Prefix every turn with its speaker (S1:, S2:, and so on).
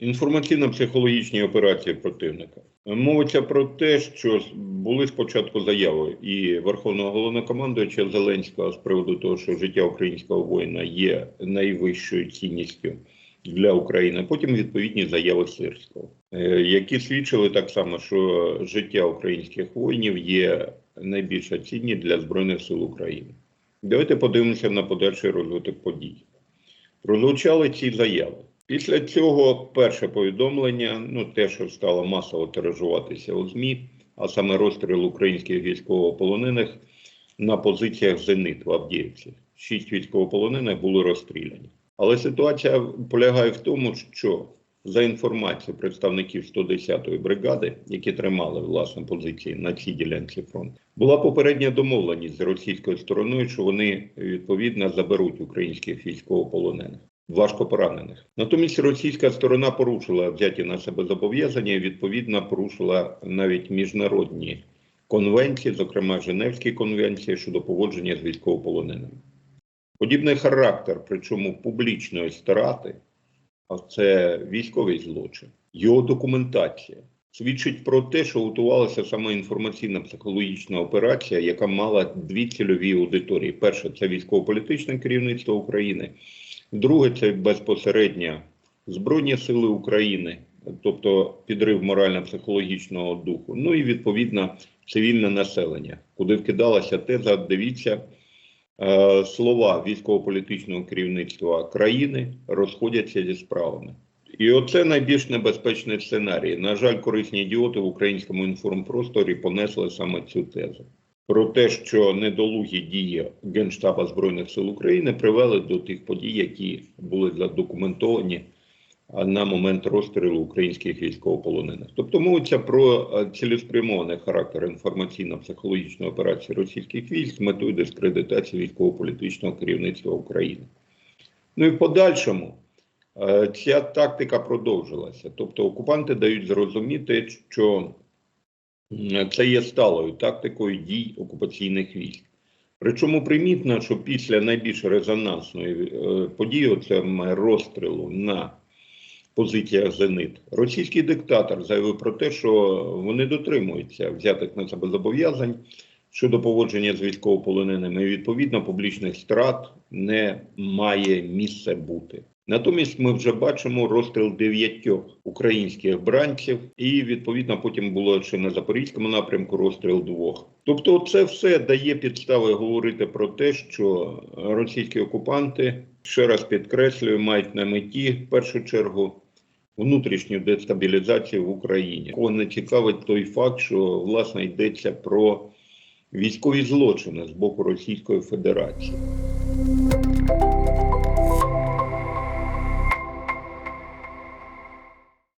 S1: Інформаційно-психологічні операції противника. Мовиться про те, що були спочатку заяви і Верховного головнокомандуюча Зеленського з приводу того, що життя українського воїна є найвищою цінністю для України. Потім відповідні заяви Сирського, е, які свідчили так само, що життя українських воїнів є найбільша цінність для Збройних сил України. Давайте подивимося на подальший розвиток подій. Прозвучали ці заяви. Після цього перше повідомлення, ну те, що стало масово тиражуватися у ЗМІ, а саме розстріл українських військовополонених на позиціях Зенит в Авдіївці. Шість військовополонених були розстріляні. Але ситуація полягає в тому, що за інформацією представників 110-ї бригади, які тримали власне позиції на цій ділянці фронту, була попередня домовленість з російською стороною, що вони відповідно заберуть українських військовополонених. Важко поранених. Натомість російська сторона порушила взяті на себе зобов'язання і відповідно порушила навіть міжнародні конвенції, зокрема Женевські конвенції щодо поводження з військовополоненими. Подібний характер, причому публічної страти, а це військовий злочин, його документація свідчить про те, що готувалася саме інформаційна психологічна операція, яка мала дві цільові аудиторії: перше це військово-політичне керівництво України. Друге, це безпосередньо Збройні Сили України, тобто підрив морально-психологічного духу. Ну і відповідно цивільне населення, куди вкидалася теза, дивіться, е, слова військово-політичного керівництва країни розходяться зі справами. І оце найбільш небезпечний сценарій. На жаль, корисні ідіоти в українському інформпросторі понесли саме цю тезу про те, що недолугі дії Генштаба Збройних сил України привели до тих подій, які були задокументовані на момент розстрілу українських військовополонених. Тобто мовиться про е, цілеспрямований характер інформаційно-психологічної операції російських військ з метою дискредитації військово-політичного керівництва України. Ну і в подальшому ця тактика продовжилася. Тобто окупанти дають зрозуміти, що це є сталою тактикою дій окупаційних військ. Причому примітно, що після найбільш резонансної е, події, це розстрілу на позиціях Зенит, російський диктатор заявив про те, що вони дотримуються взятих на себе зобов'язань щодо поводження з військовополоненими. І відповідно публічних страт не має місця бути. Натомість ми вже бачимо розстріл дев'ятьох українських бранців, і відповідно потім було ще на запорізькому напрямку розстріл двох. Тобто, це все дає підстави говорити про те, що російські окупанти ще раз підкреслюю, мають на меті в першу чергу внутрішню дестабілізацію в Україні. Кого не цікавить той факт, що власне йдеться про військові злочини з боку Російської Федерації.